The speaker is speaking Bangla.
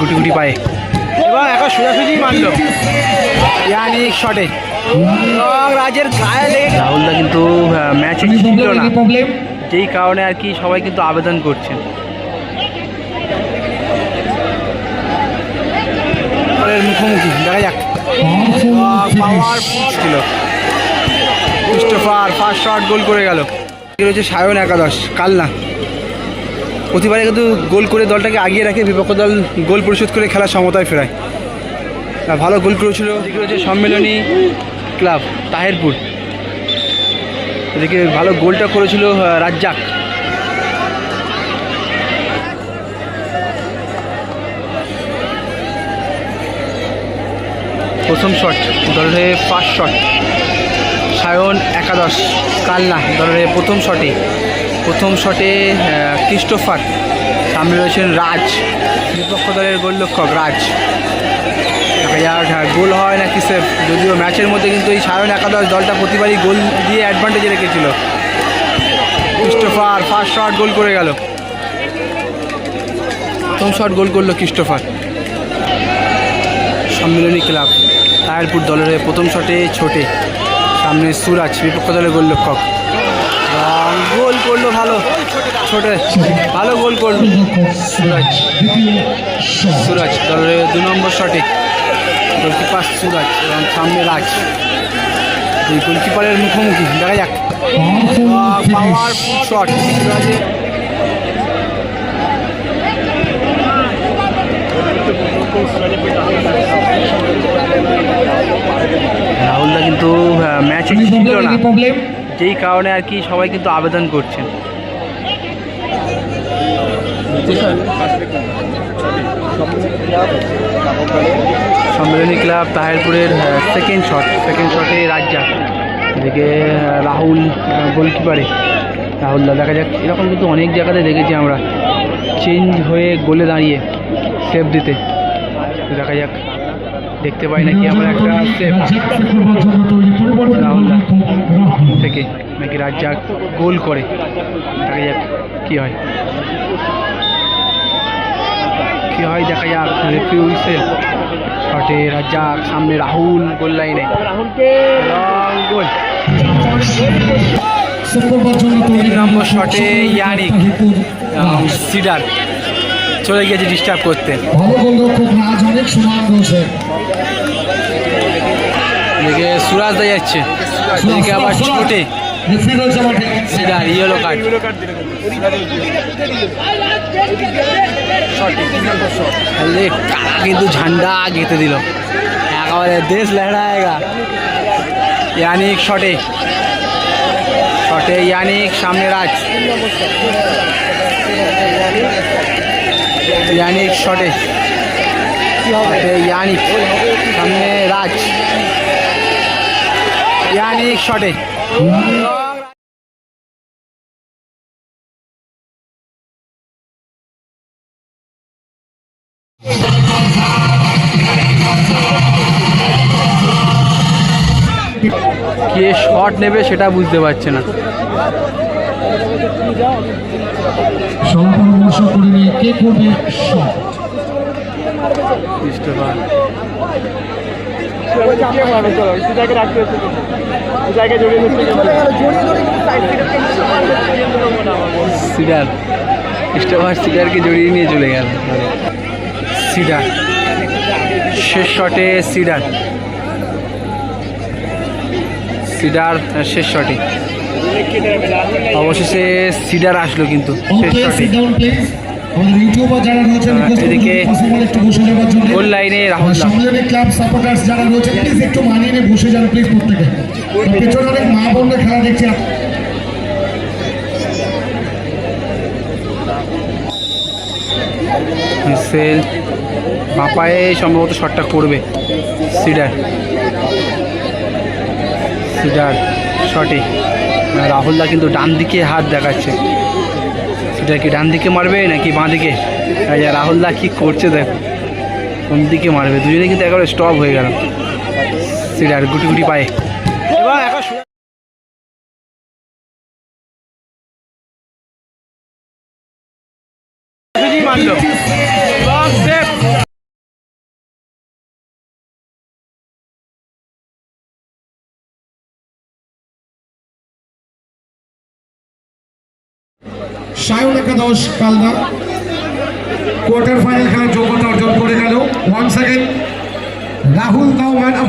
গুটি গুটি পায়ে। এবং এখন সোজাসুজি মারলো। ইয়ানিক শটে। রাজের রাহুলদা কিন্তু ম্যাচে ছিল না। যেই কারণে আর কি সবাই কিন্তু আবেদন করছেন মুখোমুখি। দেখা যাক। ক্রিস্টোফার ফার্স্ট শট গোল করে গেল। রয়েছে সায়ন একাদশ, কালনা। প্রতিবারে কিন্তু গোল করে দলটাকে আগিয়ে রাখে, বিপক্ষ দল গোল পরিশোধ করে খেলা সমতায় ফেরায়। ভালো গোল করেছিল। এদিকে রয়েছে সম্মেলনী ক্লাব, তাহেরপুর। এদিকে ভালো গোলটা করেছিল রাজ্জাক। প্রথম শট দলের হয়ে ফার্স্ট শট সায়ন একাদশ কালনা দলের প্রথম শটে প্রথম শটে ক্রিস্টোফার সামনে রয়েছেন রাজ বিপক্ষ দলের গোলরক্ষক রাজ। হ্যাঁ, গোল হয় না কিসের যদিও ম্যাচের মধ্যে কিন্তু এই সায়ন একাদশ দলটা প্রতিবারই গোল দিয়ে অ্যাডভান্টেজে রেখেছিল। ক্রিস্টোফার ফার্স্ট শট গোল করে গেল। প্রথম শট গোল করল ক্রিস্টোফার। সম্মিলনী ক্লাব। তায়ারপুর দলের হয়ে প্রথম শটে ছোটে। সামনে সুরাজ বিপক্ষ দলের গোলরক্ষক। গোল করল ভালো ছোটে। ভালো গোল করল সুরাজ। সুরাজ দলের দু নম্বর শটে। গোলকিপার সুরাজ এবং সামনে রাজ। গোলকিপারের মুখোমুখি দেখা যাক। পাওয়ারফুল শট সুরাজের রাহুলদা কিন্তু ম্যাচে ছিল না। যেই কারণে আর কি সবাই কিন্তু আবেদন করছেন সম্মেলনী ক্লাব তাহেরপুরের সেকেন্ড শট সেকেন্ড শটে রাজ্জাক এদিকে রাহুল গোলকিপারে রাহুলদা দেখা যাক এরকম কিন্তু অনেক জায়গাতে দেখেছি আমরা। চেঞ্জ হয়ে গোলে দাঁড়িয়ে সেভ দিতে। দেখা যাক। দেখতে পাই নাকি আমরা একটা সেভ রাহুলদা থেকে নাকি রাজ্জাক গোল করে। দেখা যাক কী হয়। কী হয় দেখা যাক। রেফি উইসেল শটে রাজ্জাক সামনে রাহুল গোল লাইনে। গোল। নম্বর শটে ইয়ানিক এবং সিডার। চলে গিয়েছে ডিস্টার্ব করতে। ভালো গোলরক্ষক রাজ অনেক সুনাম রয়েছে দেখে সুরাজ দা যাচ্ছে। এদিকে আবার ছুটে। ইয়েলো কার্ড কারা কিন্তু ঝান্ডা গেতে দিল। একেবারে দেশ লড়ায়েগা ইয়ানিক শটে। শটে ইয়ানিক, সামনে রাজ। ইয়ানিক শটে। ইয়ানিক সামনে রাজ। ইয়ানিক শটে। কে শট নেবে সেটা বুঝতে পারছে না। পরামর্শ করে নিয়ে কে করবে শট? সিডার। ক্রিস্টোফার সিডারকে জড়িয়ে নিয়ে চলে গেল। সিডার। শেষ শটে সিডার। সিডার শেষ শটে। অবশেষে সিডার আসলো কিন্তু। শেষ শটে। Sit down please আমাদের ইউটিউবার যারা রয়েছেন request করব এদিকে possible একটু বসে যাওয়ার জন্য। গোল লাইনে রাহুল ক্লাব সাপোর্টার্স যারা রয়েছে প্লিজ একটু মানিয়ে নিয়ে বসে যান প্লিজ প্রত্যেকে। পেছনে অনেক মা বোনদের খেলা দেখছি সেল বাপায়ে সম্ভবত শটটা করবে। সিডার। সিডার শটে রাহুলদা কিন্তু ডান দিকে হাত দেখাচ্ছে। সিডার কি ডান দিকে মারবে নাকি বাঁ দিকে? রাহুল দা কি করছে দেখ, কোন দিকে মারবে? দুজনে কিন্তু একেবারে স্টপ হয়ে গেল। সেটা আর গুটি গুটি পায়ে। মারলো। সায়ন একাদশ কালনা কোয়ার্টার ফাইনাল খেলার যোগ্যতা অর্জন করে গেল। One second Rahul now man